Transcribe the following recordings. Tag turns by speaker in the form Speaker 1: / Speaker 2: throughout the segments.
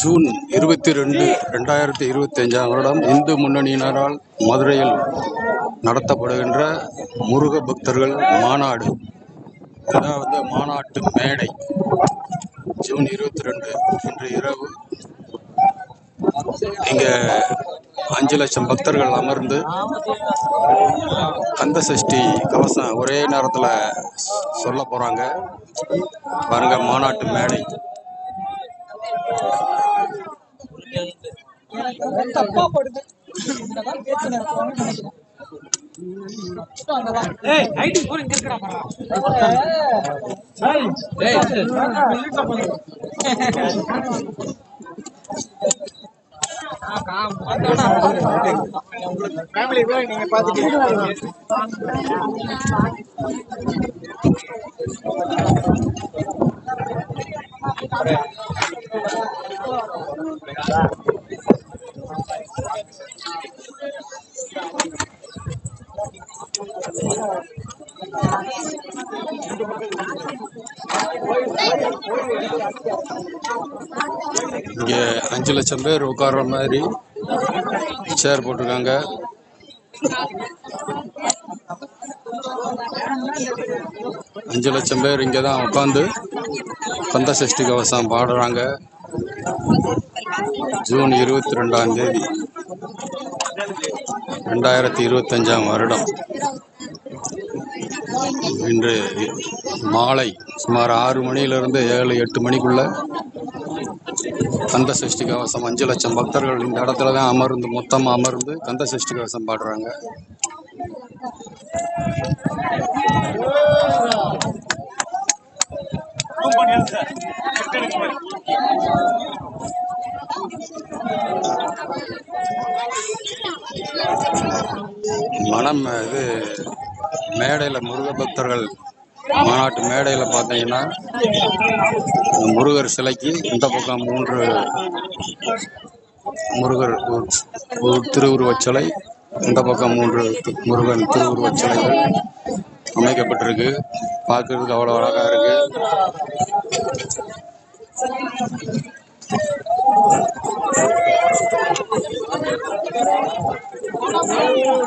Speaker 1: June இருபத்தி ரெண்டு ரெண்டாயிரத்தி இருபத்தி அஞ்சாம் வருடம் இந்து முன்னணியினரால் மதுரையில் நடத்தப்படுகின்ற முருக பக்தர்கள் மாநாடு. அதாவது மாநாட்டு மேடை. ஜூன் இருபத்தி ரெண்டு இன்று இரவு இங்கே அஞ்சு லட்சம் பக்தர்கள் அமர்ந்து கந்த சஷ்டி கவசம் ஒரே நேரத்தில் சொல்ல போகிறாங்க பாருங்கள் மாநாட்டு மேடை.
Speaker 2: தப்பா படுது. இந்த மாதிரி பேச்சு நடத்துவாங்கன்னு நினைக்கிறேன். அங்கதான்.
Speaker 1: இங்க அஞ்சு லட்சம் பேர் உட்கார்ற மாதிரி சேர் போட்டிருக்காங்க. அஞ்சு லட்சம் பேர் இங்கே தான் உட்காந்து கந்த சஷ்டி கவசம் பாடுறாங்க. ஜூன் இருபத்தி ரெண்டாம் தேதி. ரெண்டாயிரத்தி இருபத்தஞ்சாம் வருடம். இன்று மாலை சுமார் ஆறு மணியிலிருந்து ஏழு எட்டு மணிக்குள்ள கந்த சஷ்டி கவசம் அஞ்சு லட்சம் பக்தர்கள் இந்த இடத்துல தான் அமர்ந்து மொத்தமாக அமர்ந்து கந்த சஷ்டி கவசம் பாடுறாங்க. மனம் இது மேடையில் முருக பக்தர்கள் மாநாட்டு மேடையில் பார்த்தீங்கன்னா முருகர் சிலைக்கு இந்த பக்கம் மூன்று முருகர் திருவுருவச் சிலை இந்த பக்கம் மூன்று முருகன் திருவுருவச் சிலைகள் அமைக்கப்பட்டிருக்கு. பார்க்கறதுக்கு அவ்வளோ அழகாக இருக்கு. Yeah.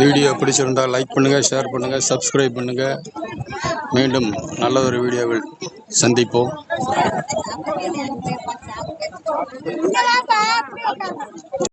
Speaker 1: வீடியோ பிடிச்சிருந்தால் லைக் பண்ணுங்கள் ஷேர் பண்ணுங்கள் சப்ஸ்கிரைப் பண்ணுங்கள் மீண்டும் நல்ல ஒரு வீடியோவில் சந்திப்போம்.